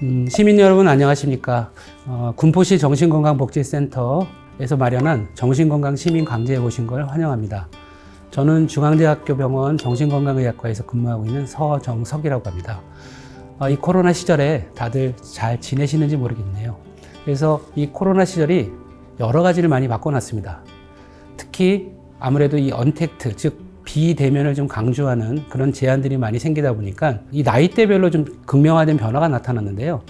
음, 시민 여러분 안녕하십니까? 어, 군포시 정신건강복지센터에서 마련한 정신건강 시민 강제에 오신 걸 환영합니다. 저는 중앙대학교 병원 정신건강의학과에서 근무하고 있는 서정석이라고 합니다. 어, 이 코로나 시절에 다들 잘 지내시는지 모르겠네요. 그래서 이 코로나 시절이 여러 가지를 많이 바꿔놨습니다. 특히 아무래도 이 언택트, 즉 비대면을 좀 강조하는 그런 제안들이 많이 생기다 보니까 이 나이대별로 좀 극명화된 변화가 나타났는데요.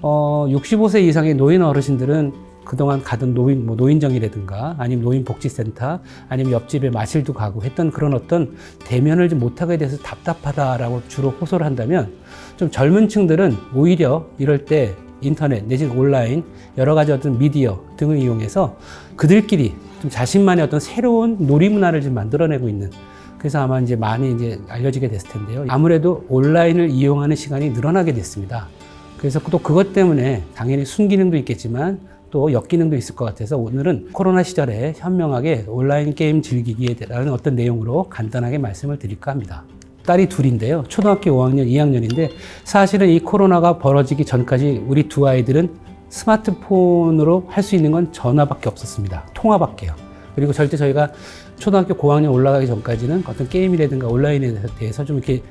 어, 65세 이상의 노인 어르신들은 그동안 가던 노인, 뭐 노인정이라든가 아니면 노인복지센터 아니면 옆집에 마실도 가고 했던 그런 어떤 대면을 좀 못하게 돼서 답답하다라고 주로 호소를 한다면 좀 젊은 층들은 오히려 이럴 때 인터넷 내지는 온라인 여러 가지 어떤 미디어 등을 이용해서 그들끼리 좀 자신만의 어떤 새로운 놀이 문화를 좀 만들어내고 있는 그래서 아마 이제 많이 이제 알려지게 됐을 텐데요. 아무래도 온라인을 이용하는 시간이 늘어나게 됐습니다. 그래서 또 그것 때문에 당연히 순기능도 있겠지만 또 역기능도 있을 것 같아서 오늘은 코로나 시절에 현명하게 온라인 게임 즐기기에 대한 어떤 내용으로 간단하게 말씀을 드릴까 합니다. 딸이 둘인데요. 초등학교 5학년, 2학년인데 사실은 이 코로나가 벌어지기 전까지 우리 두 아이들은 스마트폰으로 할 수 있는 건 전화밖에 없었습니다. 통화밖에요. 그리고 절대 저희가 초등학교 고학년 올라가기 전까지는 어떤 게임이라든가 온라인에 대해서 좀 이렇게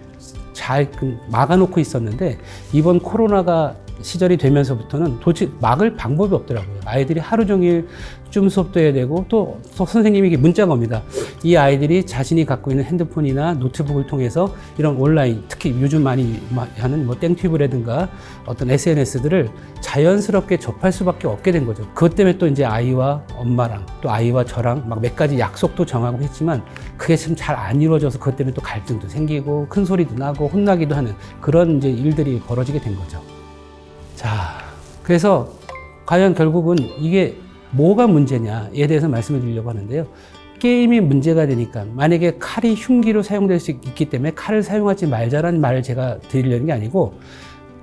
잘 막아놓고 있었는데 이번 코로나가 시절이 되면서부터는 도대체 막을 방법이 없더라고요. 아이들이 하루 종일 줌 수업도 해야 되고 또, 또 선생님에게 문자가 옵니다. 이 아이들이 자신이 갖고 있는 핸드폰이나 노트북을 통해서 이런 온라인, 특히 요즘 많이 하는 뭐 땡튜브라든가 어떤 SNS들을 자연스럽게 접할 수밖에 없게 된 거죠. 그것 때문에 또 이제 아이와 엄마랑 또 아이와 저랑 막 몇 가지 약속도 정하고 했지만 그게 좀잘안 이루어져서 그것 때문에 또 갈등도 생기고 큰 소리도 나고 혼나기도 하는 그런 이제 일들이 벌어지게 된 거죠. 자, 그래서 과연 결국은 이게 뭐가 문제냐에 대해서 말씀을 드리려고 하는데요. 게임이 문제가 되니까 만약에 칼이 흉기로 사용될 수 있기 때문에 칼을 사용하지 말자라는 말을 제가 드리려는 게 아니고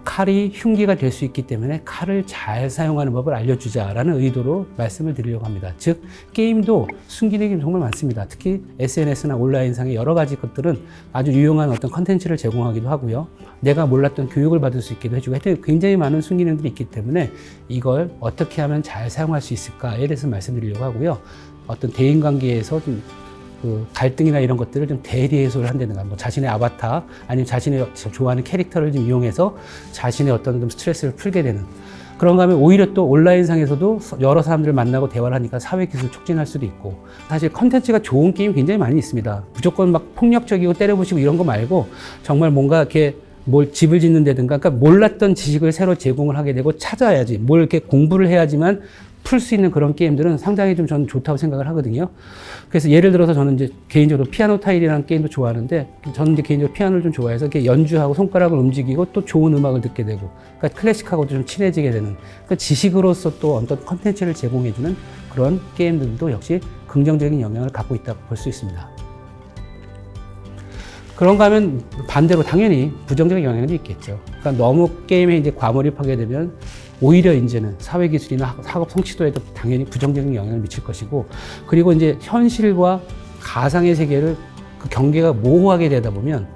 칼이 흉기가 될 수 있기 때문에 칼을 잘 사용하는 법을 알려주자라는 의도로 말씀을 드리려고 합니다. 즉, 게임도 순기능이 정말 많습니다. 특히 SNS나 온라인상의 여러 가지 것들은 아주 유용한 어떤 컨텐츠를 제공하기도 하고요. 내가 몰랐던 교육을 받을 수 있기도 해주고 하여튼 굉장히 많은 순기능들이 있기 때문에 이걸 어떻게 하면 잘 사용할 수 있을까에 대해서 말씀드리려고 하고요. 어떤 대인관계에서 좀 그 갈등이나 이런 것들을 좀 대리 해소를 한다든가 뭐 자신의 아바타 아니면 자신의 좋아하는 캐릭터를 좀 이용해서 자신의 어떤 좀 스트레스를 풀게 되는 그런가 하면 오히려 또 온라인상에서도 여러 사람들을 만나고 대화를 하니까 사회 기술 촉진할 수도 있고 사실 컨텐츠가 좋은 게임 굉장히 많이 있습니다. 무조건 막 폭력적이고 때려부시고 이런 거 말고 정말 뭔가 이렇게 뭘 집을 짓는다든가 그러니까 몰랐던 지식을 새로 제공을 하게 되고 찾아야지 뭘 이렇게 공부를 해야지만 풀 수 있는 그런 게임들은 상당히 좀 저는 좋다고 생각을 하거든요. 그래서 예를 들어서 저는 이제 개인적으로 피아노 타일이라는 게임도 좋아하는데 저는 이제 개인적으로 피아노를 좀 좋아해서 이렇게 연주하고 손가락을 움직이고 또 좋은 음악을 듣게 되고 그러니까 클래식하고도 좀 친해지게 되는 그러니까 지식으로서 또 어떤 컨텐츠를 제공해주는 그런 게임들도 역시 긍정적인 영향을 갖고 있다고 볼 수 있습니다. 그런가 하면 반대로 당연히 부정적인 영향도 있겠죠. 그러니까 너무 게임에 이제 과몰입하게 되면 오히려 이제는 사회 기술이나 학업 성취도에도 당연히 부정적인 영향을 미칠 것이고 그리고 이제 현실과 가상의 세계를 그 경계가 모호하게 되다 보면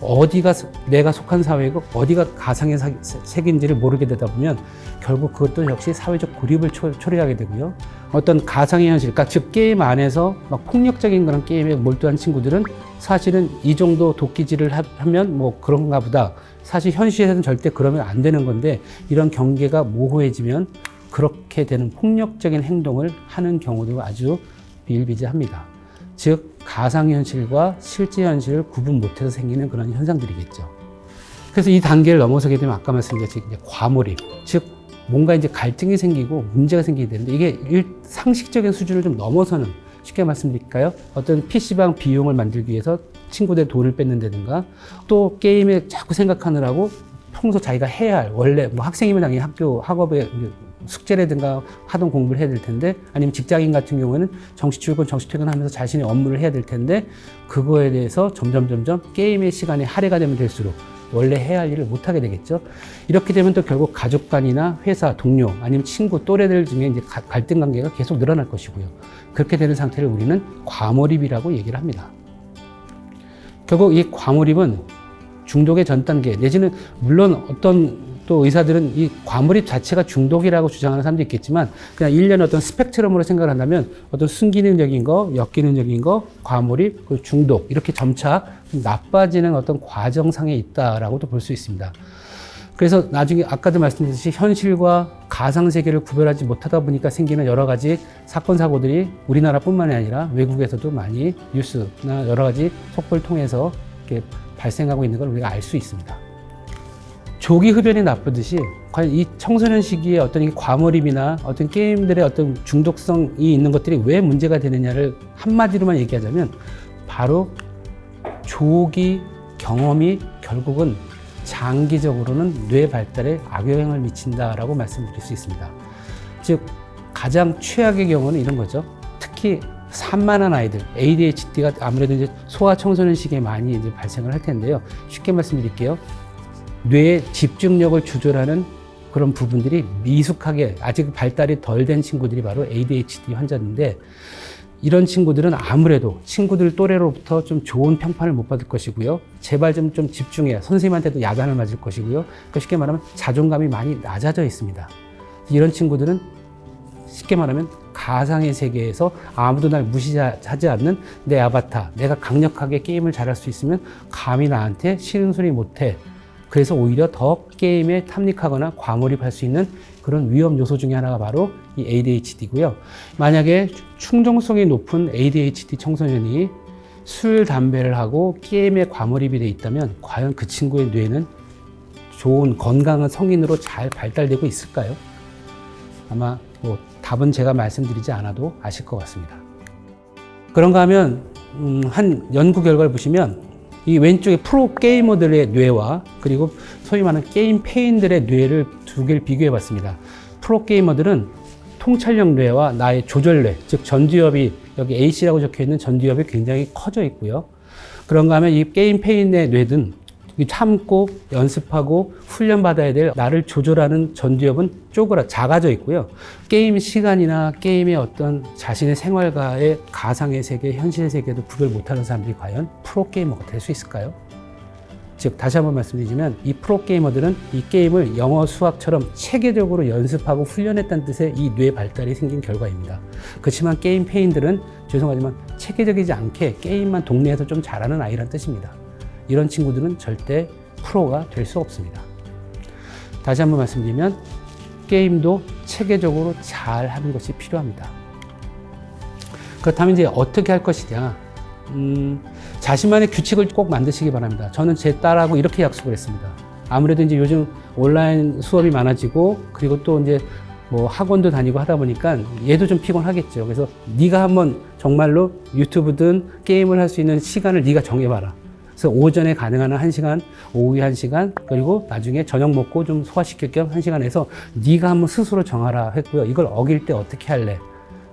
어디가 내가 속한 사회고 어디가 가상의 세계인지를 모르게 되다 보면 결국 그것도 역시 사회적 고립을 초, 초래하게 되고요. 어떤 가상의 현실, 그러니까 즉 게임 안에서 막 폭력적인 그런 게임에 몰두한 친구들은 사실은 이 정도 도끼질을 하면 뭐 그런가 보다. 사실 현실에서는 절대 그러면 안 되는 건데 이런 경계가 모호해지면 그렇게 되는 폭력적인 행동을 하는 경우도 아주 비일비재합니다. 즉 가상현실과 실제 현실을 구분 못해서 생기는 그런 현상들이겠죠. 그래서 이 단계를 넘어서게 되면 아까 말씀드렸듯이 과몰입, 즉 뭔가 이제 갈등이 생기고 문제가 생기게 되는데 이게 일, 상식적인 수준을 좀 넘어서는 쉽게 말씀드릴까요? 어떤 PC방 비용을 만들기 위해서 친구들 돈을 뺏는다든가 또 게임에 자꾸 생각하느라고 평소 자기가 해야 할 원래 뭐 학생이면 당연히 학교 학업에 숙제라든가 하던 공부를 해야 될 텐데 아니면 직장인 같은 경우에는 정시 출근 정시 퇴근하면서 자신의 업무를 해야 될 텐데 그거에 대해서 점점 점점 게임의 시간이 할애가 되면 될수록 원래 해야 할 일을 못 하게 되겠죠. 이렇게 되면 또 결국 가족 간이나 회사 동료 아니면 친구 또래들 중에 이제 갈등 관계가 계속 늘어날 것이고요. 그렇게 되는 상태를 우리는 과몰입이라고 얘기를 합니다. 결국 이 과몰입은 중독의 전 단계 내지는 물론 어떤 또 의사들은 이 과몰입 자체가 중독이라고 주장하는 사람도 있겠지만 그냥 일련의 어떤 스펙트럼으로 생각을 한다면 어떤 순기능적인 거, 역기능적인 거, 과몰입, 그리고 중독 이렇게 점차 좀 나빠지는 어떤 과정상에 있다라고도 볼 수 있습니다. 그래서 나중에 아까도 말씀드렸듯이 현실과 가상 세계를 구별하지 못하다 보니까 생기는 여러 가지 사건 사고들이 우리나라뿐만이 아니라 외국에서도 많이 뉴스나 여러 가지 속보를 통해서 이렇게 발생하고 있는 걸 우리가 알 수 있습니다. 조기 흡연이 나쁘듯이 과연 이 청소년 시기에 어떤 이 과몰입이나 어떤 게임들의 어떤 중독성이 있는 것들이 왜 문제가 되느냐를 한마디로만 얘기하자면 바로 조기 경험이 결국은 장기적으로는 뇌 발달에 악영향을 미친다라고 말씀드릴 수 있습니다. 즉 가장 최악의 경우는 이런 거죠. 특히 산만한 아이들, ADHD가 아무래도 이제 소아 청소년 시기에 많이 이제 발생을 할 텐데요. 쉽게 말씀드릴게요. 뇌의 집중력을 조절하는 그런 부분들이 미숙하게 아직 발달이 덜 된 친구들이 바로 ADHD 환자인데 이런 친구들은 아무래도 친구들 또래로부터 좀 좋은 평판을 못 받을 것이고요. 제발 좀, 좀 집중해. 선생님한테도 야단을 맞을 것이고요. 그러니까 쉽게 말하면 자존감이 많이 낮아져 있습니다. 이런 친구들은 쉽게 말하면 가상의 세계에서 아무도 날 무시하지 않는 내 아바타, 내가 강력하게 게임을 잘할 수 있으면 감히 나한테 싫은 소리 못해. 그래서 오히려 더 게임에 탐닉하거나 과몰입할 수 있는 그런 위험 요소 중에 하나가 바로 이 ADHD고요. 만약에 충동성이 높은 ADHD 청소년이 술, 담배를 하고 게임에 과몰입이 돼 있다면 과연 그 친구의 뇌는 좋은 건강한 성인으로 잘 발달되고 있을까요? 아마 뭐 답은 제가 말씀드리지 않아도 아실 것 같습니다. 그런가 하면 음, 한 연구 결과를 보시면 이 왼쪽에 프로 게이머들의 뇌와 그리고 소위 말하는 게임 페인들의 뇌를 두 개를 비교해 봤습니다. 프로 게이머들은 통찰력 뇌와 나의 조절뇌, 즉 전두엽이 여기 A씨라고 적혀 있는 전두엽이 굉장히 커져 있고요. 그런가 하면 이 게임 페인의 뇌든 이 참고 연습하고 훈련받아야 될 나를 조절하는 전두엽은 쪼그라 작아져 있고요. 게임 시간이나 게임의 어떤 자신의 생활과의 가상의 세계, 현실 세계도 구별 못하는 사람들이 과연 프로게이머가 될 수 있을까요? 즉 다시 한번 말씀드리자면 이 프로게이머들은 이 게임을 영어, 수학처럼 체계적으로 연습하고 훈련했다는 뜻의 이 뇌 발달이 생긴 결과입니다. 그렇지만 게임 페인들은 죄송하지만 체계적이지 않게 게임만 동네에서 좀 잘하는 아이란 뜻입니다. 이런 친구들은 절대 프로가 될 수 없습니다. 다시 한번 말씀드리면 게임도 체계적으로 잘 하는 것이 필요합니다. 그렇다면 이제 어떻게 할 것이냐? 음, 자신만의 규칙을 꼭 만드시기 바랍니다. 저는 제 딸하고 이렇게 약속을 했습니다. 아무래도 이제 요즘 온라인 수업이 많아지고 그리고 또 이제 뭐 학원도 다니고 하다 보니까 얘도 좀 피곤하겠죠. 그래서 네가 한번 정말로 유튜브든 게임을 할 수 있는 시간을 네가 정해봐라. 그래서 오전에 가능한 한 시간, 오후에 한 시간, 그리고 나중에 저녁 먹고 좀 소화시킬 겸 한 시간 해서 네가 한번 스스로 정하라 했고요. 이걸 어길 때 어떻게 할래?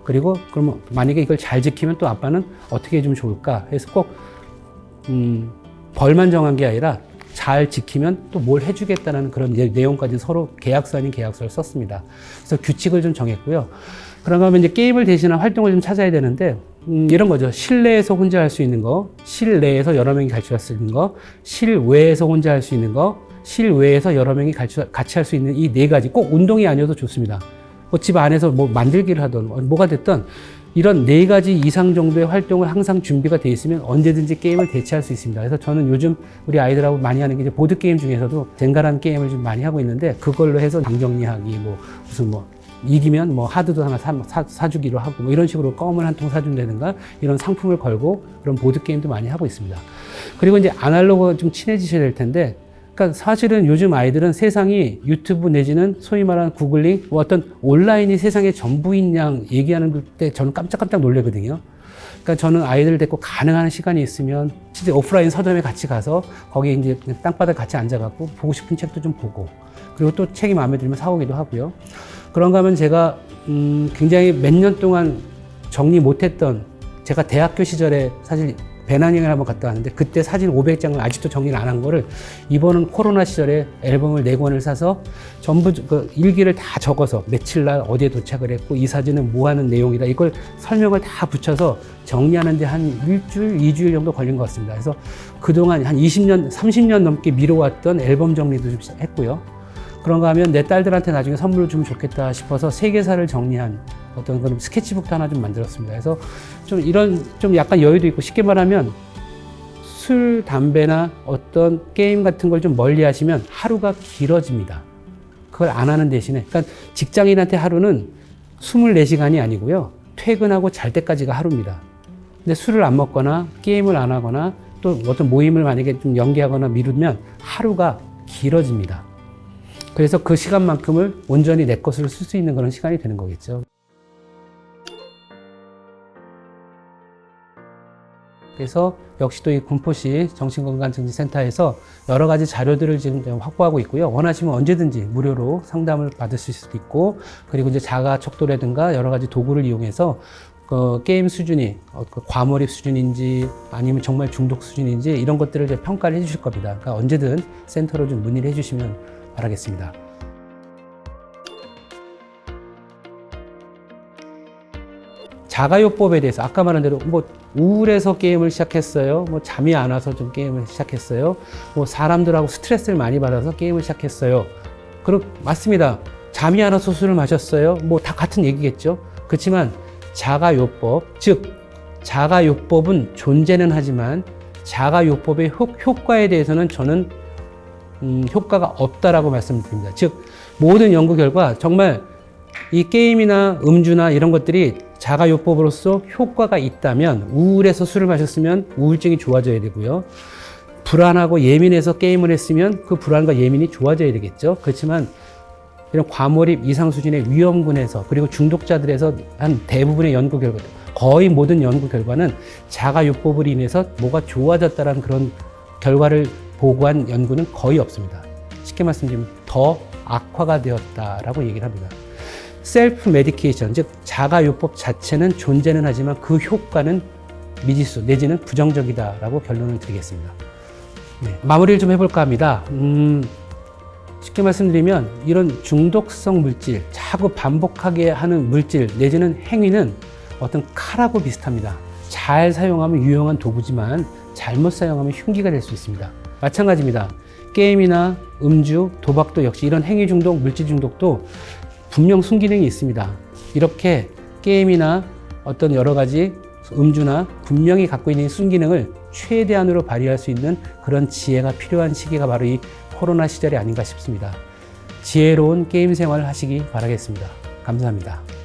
그리고 그러면 만약에 이걸 잘 지키면 또 아빠는 어떻게 해주면 좋을까? 해서 꼭 음, 벌만 정한 게 아니라 잘 지키면 또 뭘 해주겠다는 그런 내- 내용까지 서로 계약서 아닌 계약서를 썼습니다. 그래서 규칙을 좀 정했고요. 그런가 하면 이제 게임을 대신한 활동을 좀 찾아야 되는데 음, 이런 거죠. 실내에서 혼자 할 수 있는 거, 실내에서 여러 명이 같이 할 수 있는 거, 실외에서 혼자 할 수 있는 거, 실외에서 여러 명이 같이, 같이 할 수 있는 이 네 가지 꼭 운동이 아니어도 좋습니다. 뭐 집 안에서 뭐 만들기를 하든 뭐- 뭐가 됐든 이런 네 가지 이상 정도의 활동을 항상 준비가 돼 있으면 언제든지 게임을 대체할 수 있습니다. 그래서 저는 요즘 우리 아이들하고 많이 하는 게 이제 보드 게임 중에서도 젠가라는 게임을 좀 많이 하고 있는데 그걸로 해서 당 정리하기 뭐 무슨 뭐 이기면 뭐 하드도 하나 사, 사, 주기로 하고 뭐 이런 식으로 껌을 한 통 사준다든가 이런 상품을 걸고 그런 보드 게임도 많이 하고 있습니다. 그리고 이제 아날로그가 좀 친해지셔야 될 텐데 그러니까 사실은 요즘 아이들은 세상이 유튜브 내지는 소위 말하는 구글링 뭐 어떤 온라인이 세상의 전부인 양 얘기하는 때 저는 깜짝깜짝 놀래거든요. 그러니까 저는 아이들 데리고 가능한 시간이 있으면 진짜 오프라인 서점에 같이 가서 거기 이제 땅바닥 같이 앉아갖고 보고 싶은 책도 좀 보고 그리고 또 책이 마음에 들면 사오기도 하고요. 그런가 하면 제가 음 굉장히 몇 년 동안 정리 못했던 제가 대학교 시절에 사실 배낭여행을 한번 갔다 왔는데 그때 사진 500장을 아직도 정리를 안 한 거를 이번은 코로나 시절에 앨범을 4권을 사서 전부 그 일기를 다 적어서 며칠 날 어디에 도착을 했고 이 사진은 뭐 하는 내용이다 이걸 설명을 다 붙여서 정리하는데 한 일주일, 이주일 정도 걸린 것 같습니다. 그래서 그동안 한 20년, 30년 넘게 미뤄왔던 앨범 정리도 좀 했고요. 그런가 하면 내 딸들한테 나중에 선물을 주면 좋겠다 싶어서 세계사를 정리한 어떤 그런 스케치북도 하나 좀 만들었습니다. 그래서 좀 이런 좀 약간 여유도 있고 쉽게 말하면 술, 담배나 어떤 게임 같은 걸 좀 멀리 하시면 하루가 길어집니다. 그걸 안 하는 대신에. 그러니까 직장인한테 하루는 24시간이 아니고요. 퇴근하고 잘 때까지가 하루입니다. 근데 술을 안 먹거나 게임을 안 하거나 또 어떤 모임을 만약에 좀 연기하거나 미루면 하루가 길어집니다. 그래서 그 시간만큼을 온전히 내 것으로 쓸 수 있는 그런 시간이 되는 거겠죠. 그래서 역시 또이 군포시 정신건강증진센터에서 여러 가지 자료들을 지금 좀 확보하고 있고요. 원하시면 언제든지 무료로 상담을 받으실 수도 있고, 그리고 이제 자가 척도라든가 여러 가지 도구를 이용해서 그 게임 수준이 어, 그 과몰입 수준인지 아니면 정말 중독 수준인지 이런 것들을 이제 평가를 해주실 겁니다. 그러니까 언제든 센터로 좀 문의를 해주시면 바라겠습니다. 자가요법에 대해서 아까 말한 대로 뭐 우울해서 게임을 시작했어요. 뭐 잠이 안 와서 좀 게임을 시작했어요. 뭐 사람들하고 스트레스를 많이 받아서 게임을 시작했어요. 그렇 맞습니다. 잠이 안 와서 술을 마셨어요. 뭐 다 같은 얘기겠죠. 그렇지만 자가요법 즉 자가요법은 존재는 하지만 자가요법의 효, 효과에 대해서는 저는 음, 효과가 없다라고 말씀드립니다. 즉 모든 연구 결과 정말 이 게임이나 음주나 이런 것들이 자가요법으로서 효과가 있다면 우울해서 술을 마셨으면 우울증이 좋아져야 되고요. 불안하고 예민해서 게임을 했으면 그 불안과 예민이 좋아져야 되겠죠. 그렇지만 이런 과몰입 이상 수준의 위험군에서 그리고 중독자들에서 한 대부분의 연구 결과 거의 모든 연구 결과는 자가요법으로 인해서 뭐가 좋아졌다는 그런 결과를 보고한 연구는 거의 없습니다. 쉽게 말씀드리면 더 악화가 되었다라고 얘기를 합니다. 셀프 메디케이션, 즉 자가요법 자체는 존재는 하지만 그 효과는 미지수 내지는 부정적이다라고 결론을 드리겠습니다. 네, 마무리를 좀 해볼까 합니다. 음, 쉽게 말씀드리면 이런 중독성 물질, 자꾸 반복하게 하는 물질 내지는 행위는 어떤 칼하고 비슷합니다. 잘 사용하면 유용한 도구지만 잘못 사용하면 흉기가 될 수 있습니다. 마찬가지입니다. 게임이나 음주, 도박도 역시 이런 행위 중독, 물질 중독도 분명 순기능이 있습니다. 이렇게 게임이나 어떤 여러 가지 음주나 분명히 갖고 있는 순기능을 최대한으로 발휘할 수 있는 그런 지혜가 필요한 시기가 바로 이 코로나 시절이 아닌가 싶습니다. 지혜로운 게임 생활을 하시기 바라겠습니다. 감사합니다.